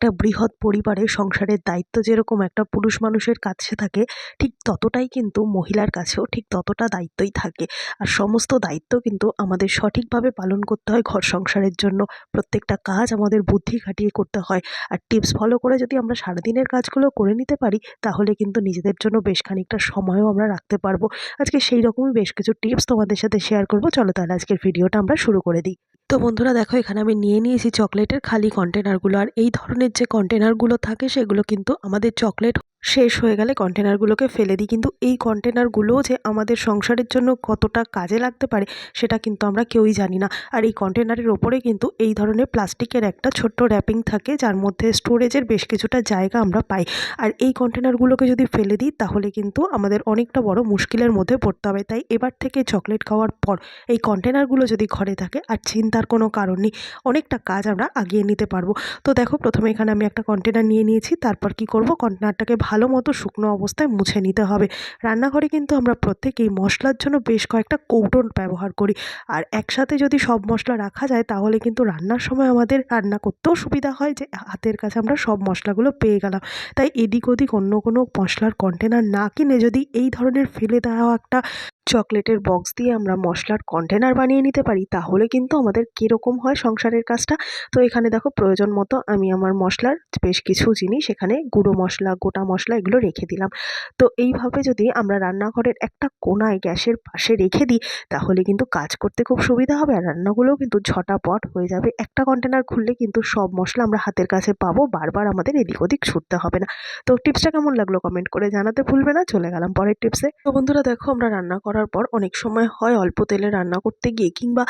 একটা বৃহৎ পরিবারে সংসারের দায়িত্ব যেরকম একটা পুরুষ মানুষের কাছে থাকে, ঠিক ততটাই কিন্তু মহিলার কাছেও ঠিক ততটা দায়িত্বই থাকে। আর সমস্ত দায়িত্ব কিন্তু আমাদের সঠিকভাবে পালন করতে হয় ঘর সংসারের জন্য। প্রত্যেকটা কাজ আমাদের বুদ্ধি খাটিয়ে করতে হয়। আর টিপস ফলো করে যদি আমরা সারাদিনের কাজগুলো করে নিতে পারি, তাহলে কিন্তু নিজেদের জন্য বেশ খানিকটা সময়ও আমরা রাখতে পারব। আজকে সেই রকমই বেশ কিছু টিপস তোমাদের সাথে শেয়ার করব। চলো তাহলে আজকের ভিডিওটা আমরা শুরু করে দিই। তো বন্ধুরা দেখো, এখানে আমি নিয়ে নিয়েছি চকলেটের খালি কন্টেনারগুলো আর এই ধরনের যে কন্টেনারগুলো থাকে, সেগুলো কিন্তু আমাদের চকলেট শেষ হয়ে গেলে কন্টেনারগুলোকে ফেলে দিই। কিন্তু এই কন্টেনারগুলোও যে আমাদের সংসারের জন্য কতটা কাজে লাগতে পারে, সেটা কিন্তু আমরা কেউই জানি না। আর এই কন্টেনারের ওপরে কিন্তু এই ধরনের প্লাস্টিকের একটা ছোট্ট র্যাপিং থাকে, যার মধ্যে স্টোরেজের বেশ কিছুটা জায়গা আমরা পাই। আর এই কন্টেনারগুলোকে যদি ফেলে দিই, তাহলে কিন্তু আমাদের অনেকটা বড় মুশকিলের মধ্যে পড়তে হবে। তাই এবার থেকে চকলেট খাওয়ার পর এই কন্টেনারগুলো যদি ঘরে থাকে, আর চিন্তার কোনো কারণ নেই, অনেকটা কাজ আমরা আগিয়ে নিতে পারব। তো দেখো, প্রথমে এখানে আমি একটা কন্টেনার নিয়ে নিয়েছি, তারপর কি করব? কন্টেনারটাকে ভালো মতো শুকনো অবস্থায় মুছে নিতে হবে। রান্নাঘরে কিন্তু আমরা প্রত্যেকেই মশলার জন্য বেশ কয়েকটা কৌটন ব্যবহার করি। আর একসাথে যদি সব মশলা রাখা যায়, তাহলে কিন্তু রান্নার সময় আমাদের রান্না করতেও সুবিধা হয় যে, হাতের কাছে আমরা সব মশলাগুলো পেয়ে গেলাম। তাই এদিক ওদিক অন্য কোনো মশলার কন্টেনার না কিনে যদি এই ধরনের ফেলে দেওয়া একটা চকলেটের বক্স দিয়ে আমরা মশলার কন্টেনার বানিয়ে নিতে পারি, তাহলে কিন্তু আমাদের কীরকম হয় সংসারের কাজটা? তো এখানে দেখো, প্রয়োজন মতো আমি আমার মশলার বেশ কিছু জিনিস এখানে গুঁড়ো মশলা, গোটা মশলা এগুলো রেখে দিলাম। তো এইভাবে যদি আমরা রান্নাঘরের একটা কোনায় গ্যাসের পাশে রেখে দিই, তাহলে কিন্তু কাজ করতে খুব সুবিধা হবে। আর রান্নাগুলোও কিন্তু ঝটাপট হয়ে যাবে। একটা কন্টেনার খুললে কিন্তু সব মশলা আমরা হাতের কাছে পাবো, বারবার আমাদের এদিক ওদিক ছুটতে হবে না। তো টিপসটা কেমন লাগল কমেন্ট করে জানাতে ভুলবে না, চলে গেলাম পরের টিপসে তো বন্ধুরা দেখো, আমরা রান্না করার পর অনেক সময় হয় অল্প তেলে রান্না করতে গিয়ে কিংবা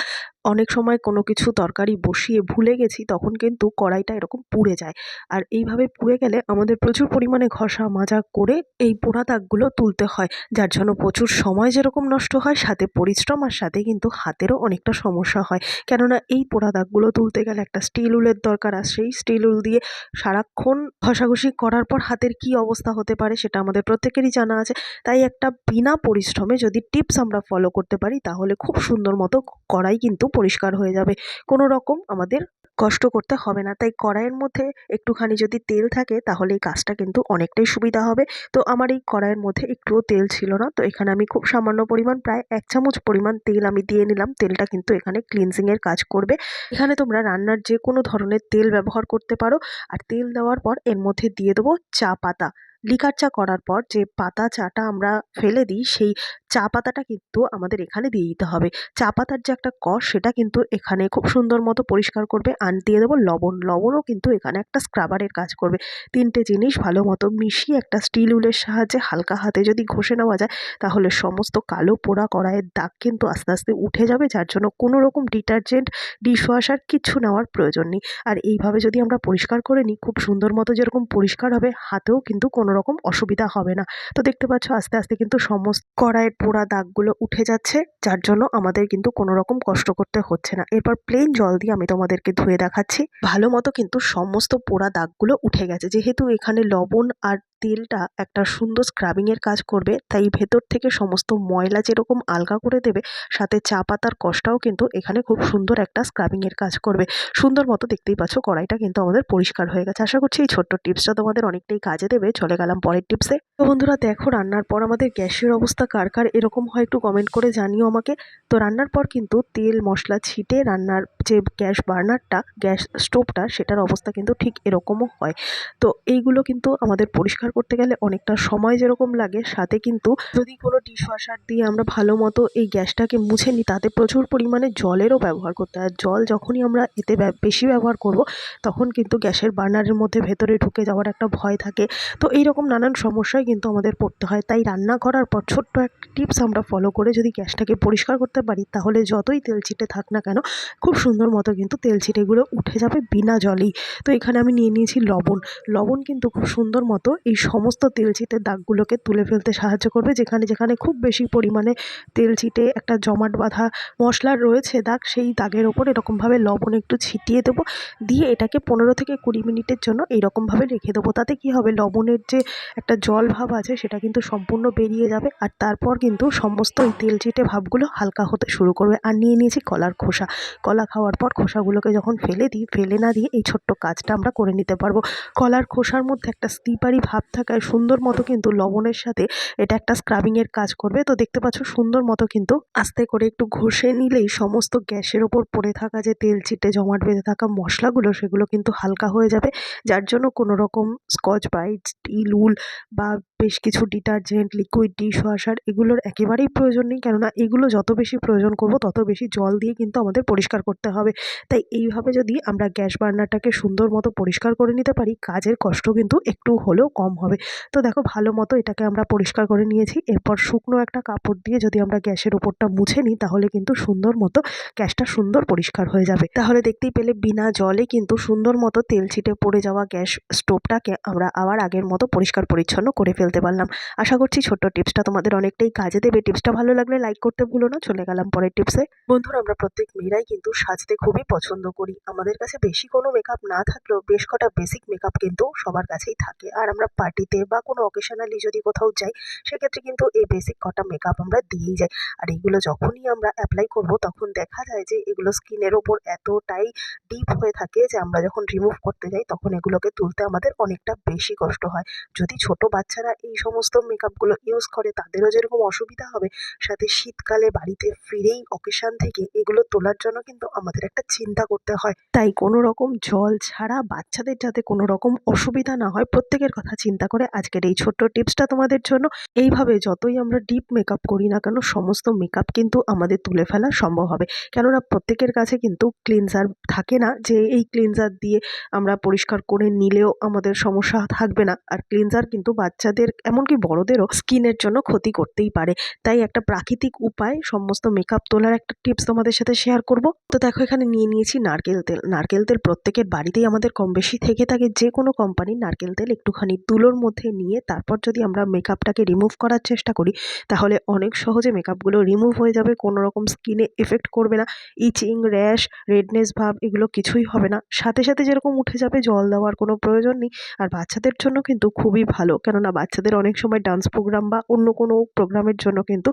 অনেক সময় কোনো কিছু তরকারি বসিয়ে ভুলে গেছি, তখন কিন্তু কড়াইটা এরকম পুড়ে যায়। আর এইভাবে পুড়ে গেলে আমাদের প্রচুর পরিমাণে ঘষা মাজা করে এই পোড়া দাগগুলো তুলতে হয়, যার জন্য প্রচুর সময় যেরকম নষ্ট হয়, সাথে পরিশ্রম আর সাথে কিন্তু হাতেরও অনেকটা সমস্যা হয়। কেননা এই পোড়া দাগগুলো তুলতে গেলে একটা স্টিল উলের দরকার, আর সেই স্টিল উল দিয়ে সারাক্ষণ ঘষাঘষি করার পর হাতের কি অবস্থা হতে পারে সেটা আমাদের প্রত্যেকেরই জানা আছে। তাই একটা বিনা পরিশ্রমে যদি টিপস আমরা ফলো করতে পারি, তাহলে খুব সুন্দর মতো কড়াই কিন্তু পরিষ্কার হয়ে যাবে। কোনো রকম আমাদের কষ্ট করতে হবে না। তাই কড়াইয়ের মধ্যে একটুখানি যদি তেল থাকে, তাহলে এই কাজটা কিন্তু অনেকটাই সুবিধা হবে। তো আমার এই কড়াইয়ের মধ্যে একটুও তেল ছিল না। তো এখানে আমি খুব সামান্য পরিমাণ, প্রায় এক চামচ পরিমাণ তেল আমি দিয়ে নিলাম। তেলটা কিন্তু এখানে ক্লিনজিংয়ের কাজ করবে। এখানে তোমরা রান্নার যে কোনো ধরনের তেল ব্যবহার করতে পারো। আর তেল দেওয়ার পর এর মধ্যে দিয়ে দেবো চা পাতা। লিকার চা করার পর যে পাতা চাটা আমরা ফেলে দিই, সেই চা পাতাটা কিন্তু আমাদের এখানে দিয়ে দিতে হবে। চা পাতার যে একটা কষ, সেটা কিন্তু এখানে খুব সুন্দর মতো পরিষ্কার করবে আর দিয়ে দেবো লবণ। লবণও কিন্তু এখানে একটা স্ক্রাবারের কাজ করবে। তিনটে জিনিস ভালো মতো মিশিয়ে একটা স্টিল উলের সাহায্যে হালকা হাতে যদি ঘষে নেওয়া যায়, তাহলে সমস্ত কালো পোড়া কড়াইয়ের দাগ কিন্তু আস্তে আস্তে উঠে যাবে, যার জন্য কোনো রকম ডিটারজেন্ট, ডিশওয়াশার কিছু নেওয়ার প্রয়োজন নেই। আর এইভাবে যদি আমরা পরিষ্কার করে নিই, খুব সুন্দর মতো যেরকম পরিষ্কার হবে, হাতেও কিন্তু কোনো রকম অসুবিধা হবে না। তো দেখতে পাচ্ছ আস্তে আস্তে কিন্তু সমস্ত কড়াইয়ের পোড়া দাগগুলো উঠে যাচ্ছে, যার জন্য আমাদের কিন্তু কোনো রকম কষ্ট করতে হচ্ছে না। এরপর প্লেন জল দিয়ে আমি তোমাদেরকে ধুয়ে দেখাচ্ছি। ভালো মতো কিন্তু সমস্ত পোড়া দাগগুলো উঠে গেছে। যেহেতু এখানে লবণ আর তেলটা একটা সুন্দর স্ক্রাবিংয়ের কাজ করবে, তাই ভেতর থেকে সমস্ত ময়লা যেরকম আলগা করে দেবে, সাথে চা পাতার কষটাও কিন্তু এখানে খুব সুন্দর একটা স্ক্রাবিংয়ের কাজ করবে। সুন্দর মতো দেখতেই পাচ্ছ, কড়াইটা কিন্তু আমাদের পরিষ্কার হয়ে গেছে। আশা করছি এই ছোট্ট টিপসটা তোমাদের অনেকটাই কাজে দেবে। চলে গেলাম পরের টিপসে তো বন্ধুরা, দেখো রান্নার পর আমাদের গ্যাসের অবস্থা কার কার এরকম হয় একটু কমেন্ট করে জানিও আমাকে। তো রান্নার পর কিন্তু তেল, মশলা ছিটে রান্নার যে গ্যাস বার্নারটা, গ্যাস স্টোভটা, সেটার অবস্থা কিন্তু ঠিক এরকমও হয়। তো এইগুলো কিন্তু আমাদের পরিষ্কার করতে গেলে অনেকটা সময় যেরকম লাগে, সাথে কিন্তু যদি কোনো ডিশওয়াশার দিয়ে আমরা ভালো মতো এই গ্যাসটাকে মুছে নিই, তাতে প্রচুর পরিমাণে জলেরও ব্যবহার করতে হয়। জল যখনই আমরা এতে বেশি ব্যবহার করব, তখন কিন্তু গ্যাসের বার্নারের মধ্যে ভেতরে ঢুকে যাওয়ার একটা ভয় থাকে। তো এইরকম নানান সমস্যায় কিন্তু আমাদের পড়তে হয়। তাই রান্না করার পর ছোট্ট একটা টিপস আমরা ফলো করে যদি গ্যাসটাকে পরিষ্কার করতে পারি, তাহলে যতই তেল ছিটে থাক না কেন, খুব সুন্দর মতো কিন্তু তেল ছিটেগুলো উঠে যাবে বিনা জলেই। তো এখানে আমি নিয়ে নিয়েছি লবণ। লবণ কিন্তু খুব সুন্দর মতো এই সমস্ত তেল ছিটের দাগগুলোকে তুলে ফেলতে সাহায্য করবে, যেখানে যেখানে খুব বেশি পরিমাণে তেল ছিটে একটা জমাট বাঁধা মশলার রয়েছে দাগ, সেই দাগের ওপর এরকমভাবে লবণ একটু ছিটিয়ে দেবো। দিয়ে এটাকে পনেরো থেকে কুড়ি মিনিটের জন্য এইরকমভাবে রেখে দেবো। তাতে কি হবে? লবণের যে একটা জল ভাব আছে, সেটা কিন্তু সম্পূর্ণ বেরিয়ে যাবে আর তারপর কিন্তু সমস্ত এই তেল ছিটে ভাবগুলো হালকা হতে শুরু করবে। আর নিয়ে নিয়েছি কলার খোসা। কলা খাওয়ার পর খোসাগুলোকে যখন ফেলে দিই, ফেলে না দিয়ে এই ছোট্ট কাজটা আমরা করে নিতে পারব। কলার খোসার মধ্যে একটা স্লিপারি ভাব থাকায় সুন্দর মতো কিন্তু লবণের সাথে এটা একটা স্ক্রাবিংয়ের কাজ করবে। তো দেখতে পাচ্ছ সুন্দর মতো কিন্তু আস্তে করে একটু ঘষে নিলেই সমস্ত গ্যাসের ওপর পড়ে থাকা যে তেল চিটে জমাট বেঁধে থাকা মশলাগুলো, সেগুলো কিন্তু হালকা হয়ে যাবে। যার জন্য কোনো রকম স্কচ ব্রাইট স্টিল উল বা বেশ কিছু ডিটারজেন্ট লিকুইড ডিশ ওয়াশার এগুলোর একেবারেই প্রয়োজন নেই। কেননা এগুলো যত বেশি প্রয়োজন করব, তত বেশি জল দিয়ে কিন্তু আমাদের পরিষ্কার করতে হবে। তাই এইভাবে যদি আমরা গ্যাস বার্নারটাকে সুন্দর মতো পরিষ্কার করে নিতে পারি, কাজের কষ্ট কিন্তু একটু হলেও কম হবে। তো দেখো, ভালো মতো এটাকে আমরা পরিষ্কার করে নিয়েছি। এরপর শুকনো একটা কাপড় দিয়ে যদি আমরা গ্যাসের ওপরটা মুছে নিই, তাহলে কিন্তু সুন্দর মতো গ্যাসটা সুন্দর পরিষ্কার হয়ে যাবে। তাহলে দেখতেই পেলে বিনা জলে কিন্তু সুন্দর মতো তেল ছিটে পড়ে যাওয়া গ্যাস স্টোভটাকে আমরা আবার আগের মতো পরিষ্কার পরিচ্ছন্ন করে ফেলতে পারলাম। আশা করছি ছোট্ট টিপসটা তোমাদের অনেকটাই কাজে দেবে। টিপসটা ভালো লাগলে লাইক করতে ভুলো না। চলে গেলাম পরের টিপসে। বন্ধুরা, আমরা প্রত্যেক মেয়েরাই কিন্তু সাজতে খুবই পছন্দ করি। আমাদের কাছে বেশি কোনো মেকআপ না থাকলেও বেশ কটা বেসিক মেকআপ কিন্তু সবার কাছেই থাকে। আর আমরা পার্টিতে বা কোনো অকেশনালি যদি কোথাও যাই, সেক্ষেত্রে কিন্তু এই বেসিক কটা মেকআপ আমরা দিয়েই যাই। আর এগুলো যখনই আমরা অ্যাপ্লাই করব, তখন দেখা যায় যে এগুলো স্কিনের ওপর এতটাই ডিপ হয়ে থাকে যে আমরা যখন রিমুভ করতে যাই, তখন এগুলোকে তুলতে আমাদের অনেকটা বেশি কষ্ট হয়। যদি ছোট বাচ্চারা এই সমস্ত মেকআপগুলো ইউজ করে, তাদেরও যেরকম অসুবিধা হবে, সাথে শীতকালে বাড়িতে ফিরেই অকেশান থেকে এগুলো তোলার জন্য কিন্তু আমাদের একটা চিন্তা করতে হয়। তাই কোনো রকম জল ছাড়া বাচ্চাদের যাতে কোনো রকম অসুবিধা না হয়, প্রত্যেকের কথা চিন্তা করে আজকের এই ছোট্ট টিপসটা তোমাদের জন্য। এইভাবে যতই আমরা ডিপ মেকআপ করি না কেন, সমস্ত মেকআপ কিন্তু আমাদের তুলে ফেলা সম্ভব হবে। কেননা প্রত্যেকের কাছে কিন্তু ক্লিনজার থাকে না যে এই ক্লিনজার দিয়ে আমরা পরিষ্কার করে নিলেও আমাদের সমস্যা থাকবে না। আর ক্লিনজার কিন্তু বাচ্চাদের, এমনকি বড়দেরও স্কিনের জন্য ক্ষতি করতেই পারে। তাই একটা প্রাকৃতিক উপায়, সমস্ত মেকআপ তোলার একটা টিপস তোমাদের সাথে শেয়ার করব। তো দেখো এখানে নিয়ে নিয়েছি নারকেল তেল। নারকেল তেল প্রত্যেকের বাড়িতেই আমাদের কম বেশি থেকে থাকে যে কোনো কোম্পানির নারকেল তেল একটুখানি তুলোর মধ্যে নিয়ে তারপর যদি আমরা মেকআপটাকে রিমুভ করার চেষ্টা করি, তাহলে অনেক সহজে মেকআপগুলো রিমুভ হয়ে যাবে কোনো রকম স্কিনে এফেক্ট করবে না। ইচিং র্যাশ রেডনেস ভাব এগুলো কিছুই হবে না। সাথে সাথে যেরকম উঠে যাবে, জল দেওয়ার কোনো প্রয়োজন নেই। আর বাচ্চাদের জন্য কিন্তু খুবই ভালো। কেননা বাচ্চাদের অনেক সময় ডান্স প্রোগ্রাম বা অন্য কোনো প্রোগ্রামের জন্য কিন্তু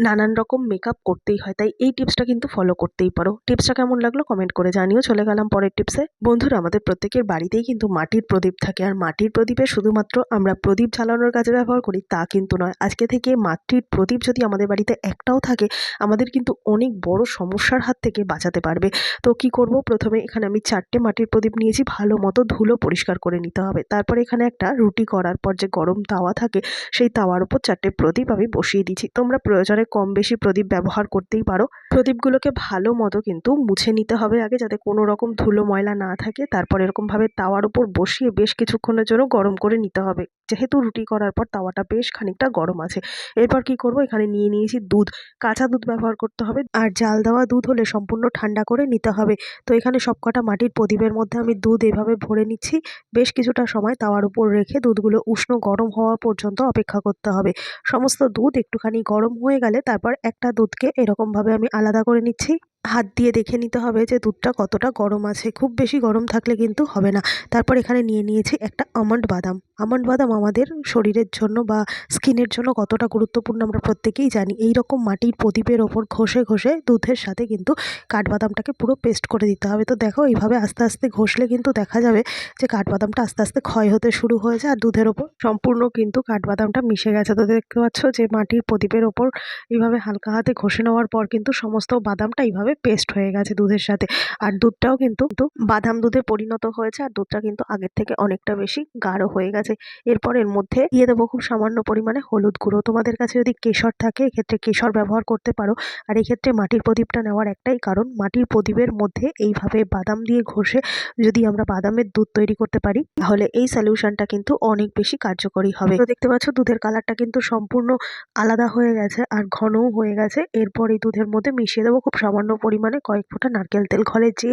নানান রকম মেকআপ করতেই হয়। তাই এই টিপসটা কিন্তু ফলো করতেই পারো। টিপসটা কেমন লাগল কমেন্ট করে জানিও, চলে গেলাম পরের টিপসে বন্ধুরা, আমাদের প্রত্যেকের বাড়িতেই কিন্তু মাটির প্রদীপ থাকে, আর মাটির প্রদীপে শুধুমাত্র আমরা প্রদীপ জ্বালানোর কাজে ব্যবহার করি, তা কিন্তু নয়। আজকে থেকে মাটির প্রদীপ যদি আমাদের বাড়িতে একটাও থাকে, আমাদের কিন্তু অনেক বড় সমস্যার হাত থেকে বাঁচাতে পারবে। তো কি করব? প্রথমে এখানে আমি চারটে মাটির প্রদীপ নিয়েছি, ভালো মতো ধুলো পরিষ্কার করে নিতে হবে। তারপরে এখানে একটা রুটি করার পর যে গরম তাওয়া থাকে, সেই তাওয়ার উপর চারটে প্রদীপ আমি বসিয়ে দিচ্ছি। তোমরা প্রয়োজনে কম বেশি প্রদীপ ব্যবহার করতেই পারো। প্রদীপগুলোকে ভালো মতো কিন্তু মুছে নিতে হবে আগে যাতে কোনো রকম ধুলো ময়লা না থাকে। তারপর এরকমভাবে তাওয়ার উপর বসিয়ে বেশ কিছুক্ষণের জন্য গরম করে নিতে হবে। যেহেতু রুটি করার পর তাওয়াটা বেশ খানিকটা গরম আছে। এরপর কি করব? এখানে নিয়ে নিয়েছি দুধ। কাঁচা দুধ ব্যবহার করতে হবে। আর জাল দেওয়া দুধ হলে সম্পূর্ণ ঠান্ডা করে নিতে হবে। তো এখানে সবকটা মাটির প্রদীপের মধ্যে আমি দুধ এভাবে ভরে নিচ্ছি। বেশ কিছুটা সময় তাওয়ার উপর রেখে দুধগুলো উষ্ণ গরম হওয়া পর্যন্ত অপেক্ষা করতে হবে। সমস্ত দুধ একটুখানি গরম হয়ে গেলে তারপর একটা দুধকে এরকমভাবে আমি আলাদা করে নিচ্ছি। হাত দিয়ে দেখে নিতে হবে যে দুধটা কতটা গরম আছে। খুব বেশি গরম থাকলে কিন্তু হবে না। তারপর এখানে নিয়ে নিয়েছি একটা আমন্ড বাদাম। আমন্ড বাদাম আমাদের শরীরের জন্য বা স্কিনের জন্য কতটা গুরুত্বপূর্ণ আমরা প্রত্যেকেই জানি। এই রকম মাটির প্রদীপের ওপর ঘষে ঘষে দুধের সাথে কিন্তু কাঠবাদামটাকে পুরো পেস্ট করে দিতে হবে। তো দেখো এইভাবে আস্তে আস্তে ঘষলে কিন্তু দেখা যাবে যে কাঠবাদামটা আস্তে আস্তে ক্ষয় হতে শুরু হয়েছে আর দুধের ওপর সম্পূর্ণ কিন্তু কাঠবাদামটা মিশে গেছে। তো দেখতে পাচ্ছ যে মাটির প্রদীপের ওপর এইভাবে হালকা হাতে ঘষে নেওয়ার পর কিন্তু সমস্ত বাদামটা এইভাবে পেস্ট হয়ে গেছে দুধের সাথে। আর দুধটাও কিন্তু বাদাম দুধে পরিণত হয়েছে আর দুধটা কিন্তু আগের থেকে অনেকটা বেশি গাঢ় হয়ে গেছে। এরপর এর মধ্যে দিয়ে দেবো খুব সামান্য পরিমাণে হলুদ গুঁড়ো। তোমাদের কাছে যদি কেশর থাকে, এক্ষেত্রে কেশর ব্যবহার করতে পারো। আর এক্ষেত্রে মাটির প্রদীপটা নেওয়ার একটাই কারণ, মাটির প্রদীপের মধ্যে এইভাবে বাদাম দিয়ে ঘষে যদি আমরা বাদামের দুধ তৈরি করতে পারি, তাহলে এই সলিউশনটা কিন্তু অনেক বেশি কার্যকরী হবে। তো দেখতে পাচ্ছ, দুধের কালারটা কিন্তু সম্পূর্ণ আলাদা হয়ে গেছে আর ঘনও হয়ে গেছে। এরপর এই দুধের মধ্যে মিশিয়ে দেবো খুব সামান্য পরিমাণে কয়েক ফোঁটা নারকেল তেল। ঘরে যে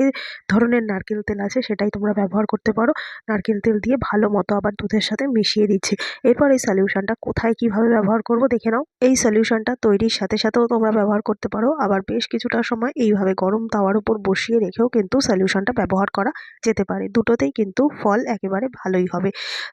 ধরনের নারকেল তেল আছে সেটাই তোমরা ব্যবহার করতে পারো। নারকেল তেল দিয়ে ভালো মতো আবার দুধের সাথে মিশিয়ে দিচ্ছি। এরপর এই সলিউশনটা কোথায় কীভাবে ব্যবহার করব দেখে নাও। এই সলিউশনটা তৈরির সাথে সাথেও তোমরা ব্যবহার করতে পারো। আবার বেশ কিছুটা সময় এইভাবে গরম তাওয়ার উপর বসিয়ে রেখেও কিন্তু সলিউশনটা ব্যবহার করা যেতে পারে। দুটোতেই কিন্তু ফল একেবারে ভালোই হবে।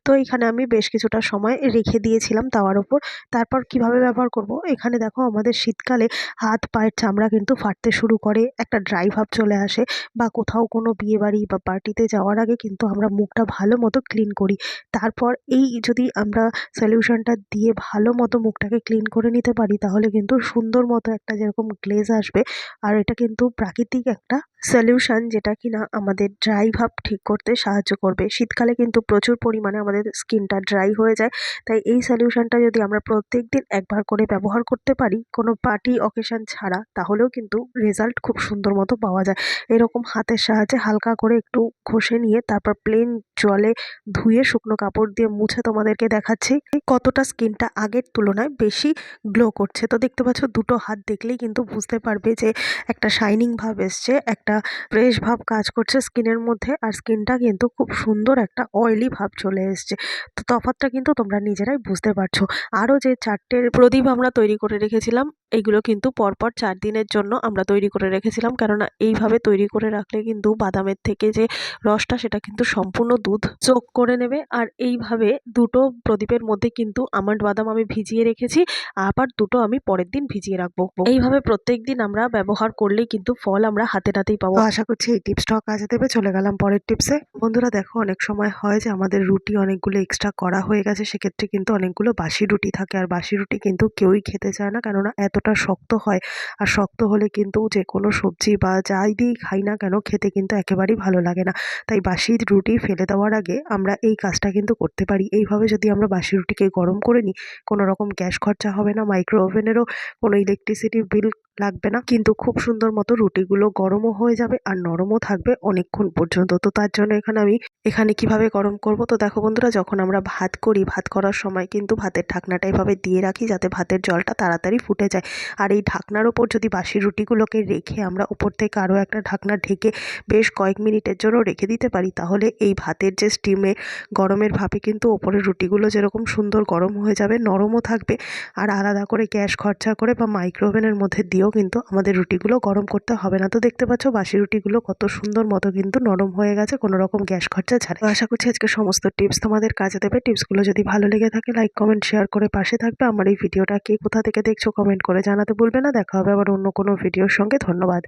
তো এখানে আমি বেশ কিছুটা সময় রেখে দিয়েছিলাম তাওয়ার উপর। তারপর কীভাবে ব্যবহার করব? এখানে দেখো আমাদের শীতকালে হাত পায়ের চামড়া কিন্তু ফাটতে শুরু করে। করে একটা ড্রাই ভাব চলে আসে বা কোথাও কোনো বিয়েবাড়ি বা পার্টিতে যাওয়ার আগে কিন্তু আমরা মুখটা ভালো মতো ক্লিন করি। তারপর এই যদি আমরা সলিউশনটা দিয়ে ভালো মতো মুখটাকে ক্লিন করে নিতে পারি, তাহলে কিন্তু সুন্দর মতো একটা যেরকম গ্লেজ আসবে। আর এটা কিন্তু প্রাকৃতিক একটা সলিউশন যেটা কিনা আমাদের ড্রাই ভাব ঠিক করতে সাহায্য করবে। শীতকালে কিন্তু প্রচুর পরিমাণে আমাদের স্কিনটা ড্রাই হয়ে যায়। তাই এই সলিউশনটা যদি আমরা প্রত্যেক দিন একবার করে ব্যবহার করতে পারি, কোনো পার্টি অকেশন ছাড়া, তাহলেও কিন্তু রেজাল্ট খুব সুন্দর মতো পাওয়া যায়। এরকম হাতের সাহায্যে হালকা করে একটু ঘষে নিয়ে তারপর প্লেন জলে ধুয়ে শুকনো কাপড় দিয়ে মুছে তোমাদেরকে দেখাচ্ছি কতটা স্কিনটা আগের তুলনায় বেশি গ্লো করছে। তো দেখতে পাচ্ছ দুটো হাত দেখলেই কিন্তু বুঝতে পারবে যে একটা শাইনিং ভাব এসছে, একটা ফ্রেশ ভাব কাজ করছে স্কিনের মধ্যে আর স্কিনটা কিন্তু খুব সুন্দর একটা অয়েলি ভাব চলে এসছে। তো তফাৎটা কিন্তু তোমরা নিজেরাই বুঝতে পারছ। আরও যে চারটে প্রদীপ আমরা তৈরি করে রেখেছিলাম এইগুলো কিন্তু পরপর চার দিনের জন্য আমরা তৈরি করে রেখেছিলাম। কেননা এইভাবে তৈরি করে রাখলে কিন্তু বাদামের থেকে যে রসটা, সেটা কিন্তু সম্পূর্ণ দুধ চোখ করে নেবে। আর এইভাবে দুটো প্রদীপের মধ্যে কিন্তু আমন্ড বাদাম আমি ভিজিয়ে রেখেছি। আবার দুটো আমি পরের দিন ভিজিয়ে রাখব। এইভাবে প্রত্যেক দিন আমরা ব্যবহার করলেই কিন্তু ফল আমরা হাতে নাতেই পাবো। আশা করছি এই টিপসটাও কাজে দেবে। চলে গেলাম পরের টিপসে। বন্ধুরা দেখো, অনেক সময় হয় যে আমাদের রুটি অনেকগুলো এক্সট্রা করা হয়ে গেছে। সেক্ষেত্রে কিন্তু অনেকগুলো বাসি রুটি থাকে। আর বাসি রুটি কিন্তু কেউই খেতে চায় না। কেননা এতটা শক্ত হয়। আর শক্ত হলে কিন্তু যে কোনো সবজি বা যাই দিয়েই খাই না কেন খেতে কিন্তু একেবারেই ভালো লাগে না। তাই বাসির রুটি ফেলে দেওয়ার আগে আমরা এই কাজটা কিন্তু করতে পারি। এইভাবে যদি আমরা বাসি রুটিকে গরম করে নিই, কোনো রকম গ্যাস খরচা হবে না মাইক্রো ওভেনেরও কোনো ইলেকট্রিসিটি বিল লাগবে না। কিন্তু খুব সুন্দর মতো রুটিগুলো গরমও হয়ে যাবে আর নরমও থাকবে অনেকক্ষণ পর্যন্ত। তো তার জন্য এখানে আমি এখানে কীভাবে গরম করব? তো দেখো বন্ধুরা, যখন আমরা ভাত করি, ভাত করার সময় কিন্তু ভাতের ঢাকনাটা এভাবে দিয়ে রাখি যাতে ভাতের জলটা তাড়াতাড়ি ফুটে যায়। আর এই ঢাকনার ওপর যদি বাসি রুটিগুলোকে রেখে আমরা উপর থেকে আরও একটা ঢাকনা ঢেকে বেশ কয়েক মিনিটের জন্য রেখে দিতে পারি, তাহলে এই ভাতের যে স্টিমে গরমের ভাপে কিন্তু ওপরের রুটিগুলো যেরকম সুন্দর গরম হয়ে যাবে, নরমও থাকবে। আর আলাদা করে গ্যাস খরচা করে বা মাইক্রোওভেনের মধ্যে দিয়েও কিন্তু আমাদের রুটিগুলো গরম করতে হবে না। তো দেখতে পাচ্ছ বাসি রুটিগুলো কত সুন্দর মতো কিন্তু নরম হয়ে গেছে, কোনো রকম গ্যাস খরচা ছাড়া আশা করছি আজকে সমস্ত টিপস তোমাদের কাজে দেবে। টিপসগুলো যদি ভালো লেগে থাকে, লাইক, কমেন্ট, শেয়ার করে পাশে থাকবে। আমার এই ভিডিওটা কে কোথা থেকে দেখছ কমেন্ট করে জানাতে ভুলবে না। দেখা হবে আবার অন্য কোনো ভিডিওর সঙ্গে। ধন্যবাদ।